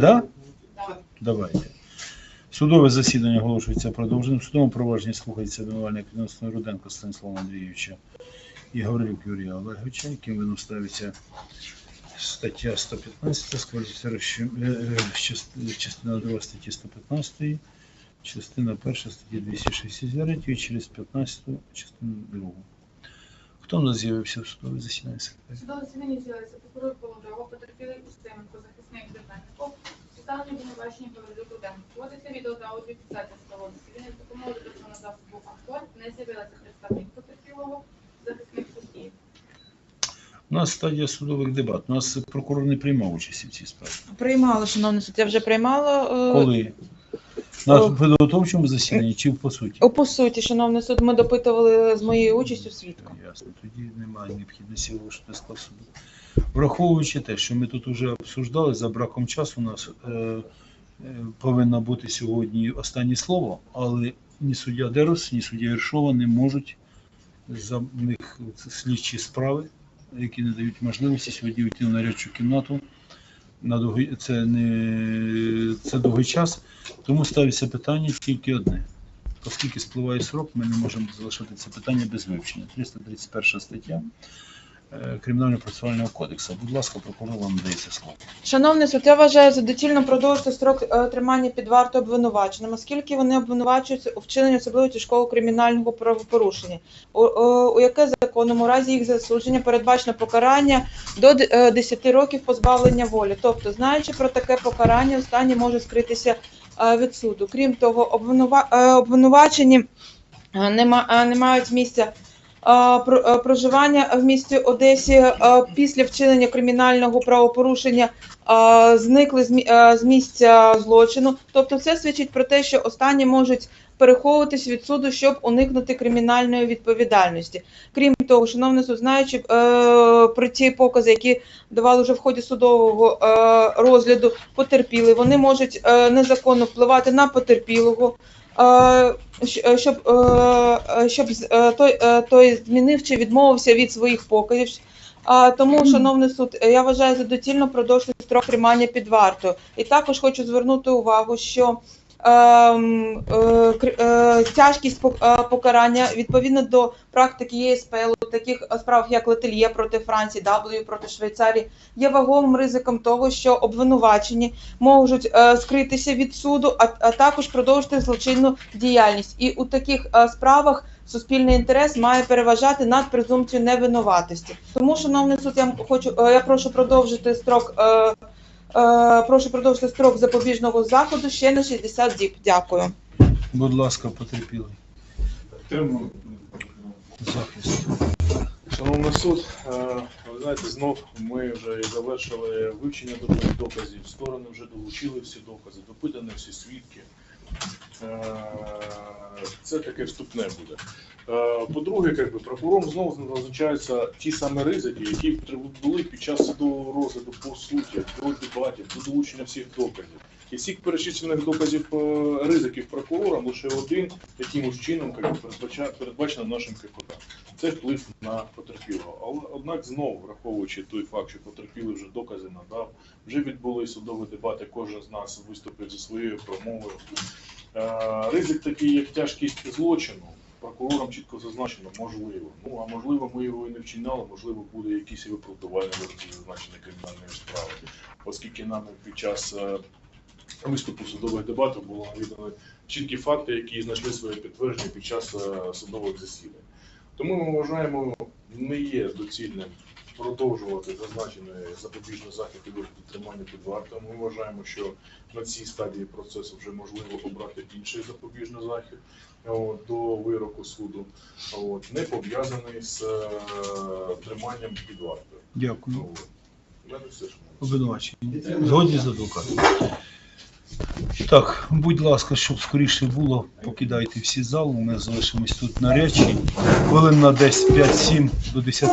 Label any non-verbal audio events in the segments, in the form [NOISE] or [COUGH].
да? Давайте. Судове засідання оголошується продовженим. Судовому провадженні слухається обвинувальник відносно Руденко Станіслава Андрійовича і Гаврилюк Юрія Олеговича, яким вином ставиться стаття 115 з кваліфікацією, е, е, част- частина 2 статті 115, частина 1 статті 263 і через 15 частину 2. Хто в нас з'явився в судове засідання? Судове засідання з'явився прокурор Половрова, потерпілий Устименко, захисник Дерненко, Поставлені обвинувачення Павлюк Руденко. Проводиться відео та аудіофіксація судового засідання з допомогою телефонного засобу «Ахват». Не з'явилася представник потерпілого, захисник судді. У нас стадія судових дебат. У нас прокурор не приймав участі в цій справі. Приймала, шановний суд, я вже приймала. е, Коли? На О. підготовчому засіданні чи по суті? о, По суті, шановний суд, ми допитували з моєю участю свідка. Ясно, тоді немає необхідності оголошувати склад суду. Враховуючи те, що ми тут вже обсуждали, за браком часу у нас е, е, повинно бути сьогодні останнє слово, але ні суддя Дерос, ні суддя Єршова не можуть за них слідчі справи, які не дають можливості сьогодні йти в нарядчу кімнату. На довгий, це не це довгий час, тому ставиться питання тільки одне. Оскільки спливає срок, ми не можемо залишити це питання без вивчення. 331 стаття е, Кримінального процесуального кодексу. Будь ласка, прокурор вам дається слово. Шановний суд, я вважаю за доцільно продовжити строк е, тримання під вартою обвинуваченим, оскільки вони обвинувачуються у вчиненні особливо тяжкого кримінального правопорушення, у, у, у яке у разі їх засудження передбачено покарання до д- е, 10 років позбавлення волі. Тобто, знаючи про таке покарання, останні може скритися е, від суду. Крім того, обвинува, е, обвинувачені е, не, ма- е, не мають місця е, е, проживання в місті Одесі е, після вчинення кримінального правопорушення е, зникли з мі- е, з місця злочину. Тобто, це свідчить про те, що останні можуть переховуватись від суду, щоб уникнути кримінальної відповідальності. Крім того, шановний суд, знаючи е, про ті покази, які давали вже в ході судового е, розгляду потерпіли, вони можуть е, незаконно впливати на потерпілого. Е, е, Щоб, е, щоб той, той змінив чи відмовився від своїх показів. А, тому, шановний суд, я вважаю за доцільно продовжити строк тримання під вартою. І також хочу звернути увагу, що тяжкість пок- е, покарання відповідно до практики ЄСПЛ у таких справах, як Летельє проти Франції, W проти Швейцарії, є вагомим ризиком того, що обвинувачені можуть е, скритися від суду, а, також продовжити злочинну діяльність. І у таких е, справах суспільний інтерес має переважати над презумпцією невинуватості. Тому, шановний суд, я хочу е, я прошу продовжити строк. Е, прошу продовжити строк запобіжного заходу ще на 60 діб. Дякую. Будь ласка, потерпілий. Захист. Шановний суд, е, ви знаєте, знов ми вже і завершили вивчення доказів- доказів, сторони вже долучили всі докази, допитані всі свідки. Е, Це таке вступне буде. Е, По-друге, як би, прокурором знову назначаються ті самі ризики, які були під час судового розгляду по суті, до дебатів, до долучення всіх доказів. І всіх перечислених доказів е, ризиків прокурором лише один якимось чином передбачено нашим ККД це вплив на потерпілого. Але однак знову враховуючи той факт, що потерпілий вже докази надав, вже відбули судові дебати, кожен з нас виступив зі своєю промовою. Е, Ризик такий, як тяжкість злочину, прокурором чітко зазначено, можливо. Ну а можливо, ми його і не вчиняли, можливо, буде якісь виправдування вироці зазначення кримінальної справи, оскільки нами під час е, виступу судових дебатів було навідано чіткі факти, які знайшли своє підтвердження під час е, судових засідань. Тому ми вважаємо, не є доцільним продовжувати зазначений запобіжний захід і вигляд тримання під вартою. Ми вважаємо, що на цій стадії процесу вже можливо обрати інший запобіжний захід от, до вироку суду, от, не пов'язаний з е, триманням під вартою. Дякую. От. У мене все, що. Обвинувачення. Згодні з адвокатом. Так, будь ласка, щоб скоріше було, покидайте всі зали, Ми залишимось тут на речі. Хвилин на десь 5-7 до 10.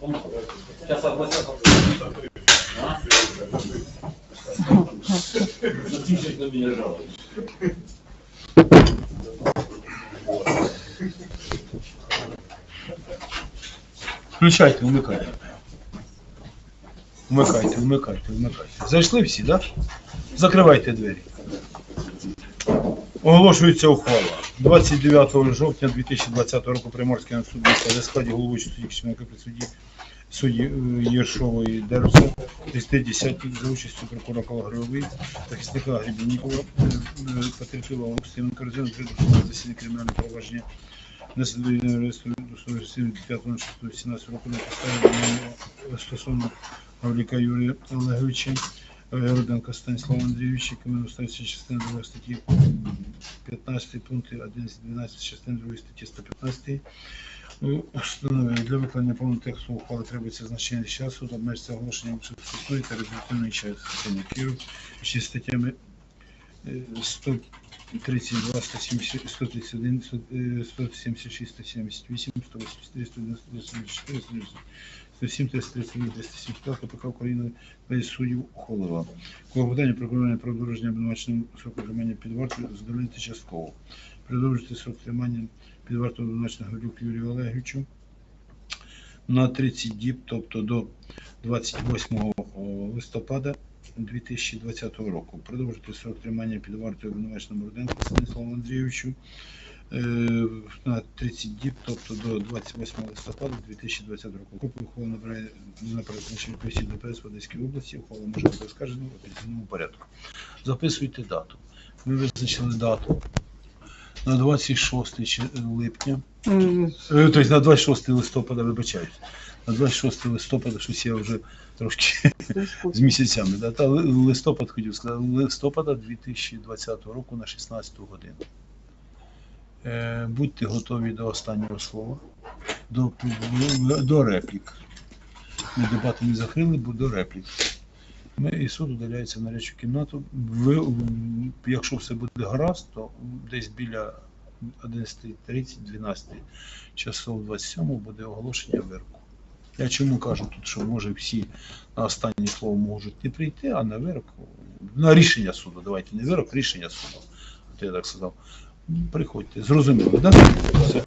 Сейчас. Тише на меня жалуется. Включайте, вмикайте. Вмикайте, вмикайте, вмикайте. Зайшли всі, так? Да? Закривайте двері. Оголошується ухвала. 29 жовтня 2020 року Приморський на суд в складі головуючого судді Кишменка при суді судді е, Єршової Дерса 30 за участю прокурора Калагройової, захисника Гребенникова, е, е, потерпілого Стивенка Розина, придушеного засідання кримінального провадження аресту до 5.6.17 року на підставі стосовно Павліка Юрія Олеговича, Руденка Станіслава Андрійовича, якими стаття частини 2 статті 15 пункти 11-12 частини 2 статті 115 Ну, для виконання повного тексту ухвали требується значення часу, обмежиться оголошенням суду та результативної частини Київ зі статтями е, 132, 170, 131, 100, е, 176, 178, 183, 194, 107, 331, 275 КПК України без суддів ухвалила. Клопотання про виконання продовження обвинуваченим сроку тримання під вартою задовольнити частково. Продовжити срок тримання під вартою обвинуваченого Глюк Юрію Олеговичу на 30 діб, тобто до 28 листопада 2020 року. Продовжити срок тримання під вартою обвинуваченому Руденку Станіславу Андрійовичу е, на 30 діб, тобто до 28 листопада 2020 року. Копію ухвали набирає на призначення відповісті ДПС в Одеській області. Ухвала може бути оскаржена в апеляційному порядку. Записуйте дату. Ми визначили дату на 26 липня. Е, Тобто на 26 листопада, вибачаюсь. На 26 листопада щось я вже трошки [LAUGHS] з місяцями. Да? Та листопад хотів сказати, листопада 2020 року на 16 годину. Е, будьте готові до останнього слова, до, до реплік. Ми дебати не закрили, бо до реплік. Ми і суд удаляється в наречу кімнату. Ви, якщо все буде гаразд, то десь біля 11.30-12 часов 27 буде оголошення вироку. Я чому кажу тут, що може всі на останнє слово можуть не прийти, а на вирок, на рішення суду. Давайте не вирок, рішення суду. От я так сказав. Приходьте. Зрозуміло, так? Да? Все.